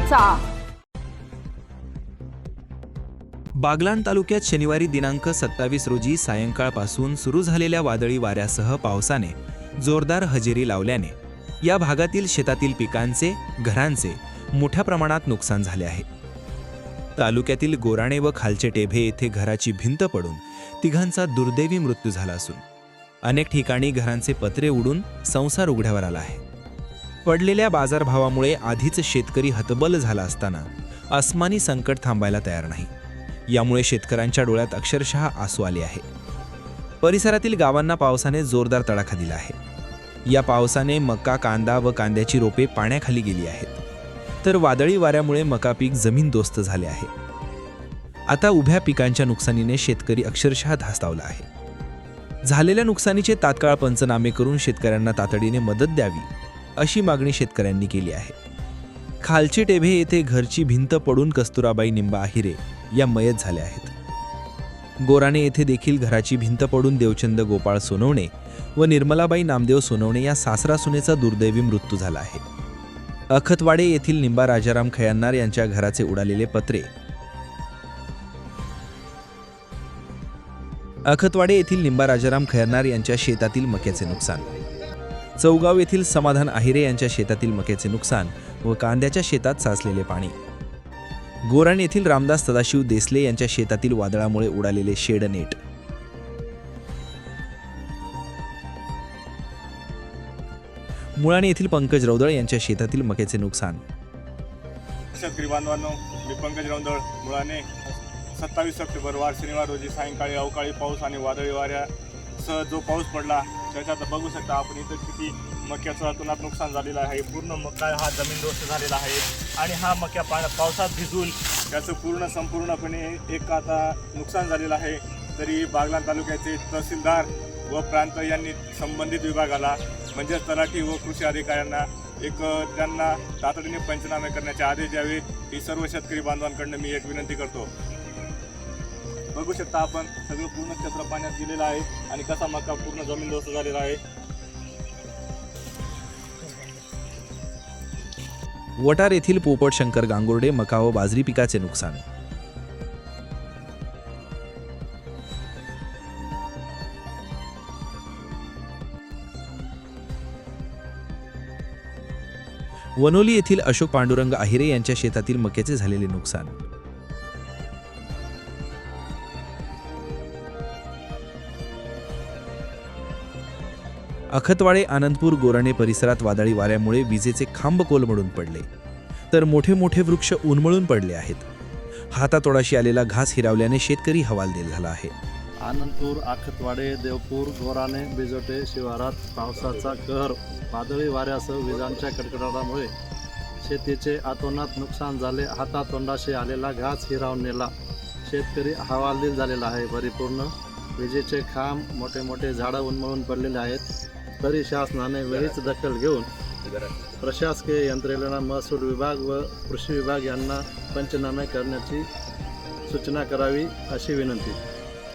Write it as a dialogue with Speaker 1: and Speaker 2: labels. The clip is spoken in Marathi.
Speaker 1: करायचा
Speaker 2: बागलाण तालुक्यात शनिवारी दिनांक सत्तावीस रोजी सायंकाळपासून सुरू झालेल्या वादळी वाऱ्यासह पावसाने जोरदार हजेरी लावल्याने या भागातील शेतातील पिकांचे घरांचे मोठ्या प्रमाणात नुकसान झाले आहे. तालुक्यातील गोराणे व खालचे टेभे येथे घराची भिंत पडून तिघांचा दुर्दैवी मृत्यू झाला असून अनेक ठिकाणी घरांचे पत्रे उडून संसार उघड्यावर आला आहे. पडलेल्या बाजारभावामुळे आधीच शेतकरी हतबल झाला असताना अस्मानी संकट थांबायला तयार नाही. यामुळे शेतकऱ्यांच्या डोळ्यात अक्षरशः आसू आले आहे परिसरातील गावांना पावसाने जोरदार तडाखा दिला आहे. या पावसाने मका कांदा व कांद्याची रोपे पाण्याखाली गेली आहेत. तर वादळी वाऱ्यामुळे मका पीक जमीनदोस्त झाले आहे. आता उभ्या पिकांच्या नुकसानीने शेतकरी अक्षरशः धास्तावला आहे. झालेल्या नुकसानीचे तात्काळ पंचनामे करून शेतकऱ्यांना तातडीने मदत द्यावी अशी मागणी शेतकऱ्यांनी केली आहे. खालचे टेभे येथे घरची भिंत पडून कस्तुराबाई निंबा आहिरे या मयत झाल्या आहेत. गोराणे येथे देखील घराची भिंत पडून देवचंद गोपाळ सोनवणे व निर्मलाबाई नामदेव सोनवणे या सासरा सुनेचा दुर्दैवी मृत्यू झाला आहे. अखतवाडे येथील निंबा राजाराम खयान्नार यांच्या घराचे उडालेले पत्रे. अखतवाडे येथील निंबा राजाराम खयान्नार यांच्या शेतातील मक्याचे नुकसान. चौगाव येथील समाधान आहिरे यांच्या शेतातील मक्याचे नुकसान व कांद्याच्या शेतात साचलेले पाणी. गोराण येथील रामदास सदाशिव देसले यांच्या शेतातील वादळामुळे उडालेले शेडनेट मुळाणे येथील पंकज रौदळ यांच्या शेतातील मक्याचे नुकसान.
Speaker 3: शेतकरी बांधवांनो मी पंकज रौदळ. मुळाने सत्तावीस सप्टेंबर वार शनिवार रोजी सायंकाळी अवकाळी पाऊस आणि वादळी वाऱ्यासह जो पाऊस पडला त्याच्यात बघू शकता आपण इथं किती मक्याचं अतोनात नुकसान झालेलं आहे. पूर्ण मका हा जमीनदोस्त झालेला आहे. आणि हा मक्या पा पावसात भिजून त्याचं पूर्ण संपूर्णपणे एक आता नुकसान झालेलं आहे. तरी बागलाण तालुक्याचे तहसीलदार व प्रांत यांनी संबंधित विभागाला म्हणजेच तलाठी व कृषी अधिकाऱ्यांना एक त्यांना तातडीने पंचनामे करण्याचे आदेश द्यावे ही सर्व शेतकरी बांधवांकडनं मी एक विनंती करतो. बघू शकता आपण सगळं पूर्ण क्षेत्र पाण्यात गेलेलं आहे आणि कसा मका पूर्ण जमीन दोस्त झालेला आहे.
Speaker 2: वटार येथील पोपट शंकर गांगुर्डे मका व बाजरी पिकाचे नुकसान. वनोली येथील अशोक पांडुरंग आहिरे यांच्या शेतातील मक्याचे झालेले नुकसान. अखतवाडे आनंदपूर गोराणे परिसरात वादळी वाऱ्यामुळे विजेचे खांब कोलमडून पडले. तर मोठे मोठे वृक्ष उन्मळून पडले आहेत. हातातोडाशी आलेला घास हिरावल्याने शेतकरी हवालदिल झाला आहे.
Speaker 4: आनंदपूर आखतवाडे देवपूर गोराणे बिजोटे शिवारात पावसाचा कहर वादळी वाऱ्यासह विजांच्या कडकडाटामुळे शेतीचे आतोनात नुकसान झाले. हातातोंडाशी आलेला घास हिरावून नेला शेतकरी हवालदिल झालेला आहे. परिपूर्ण विजेचे खांब मोठे मोठे झाडं उन्मळून पडलेले आहेत. तरी शासनाने वेळीच दखल घेऊन प्रशासकीय यंत्रणा महसूल विभाग व कृषी विभाग यांना पंचनामे करण्याची सूचना करावी अशी विनंती.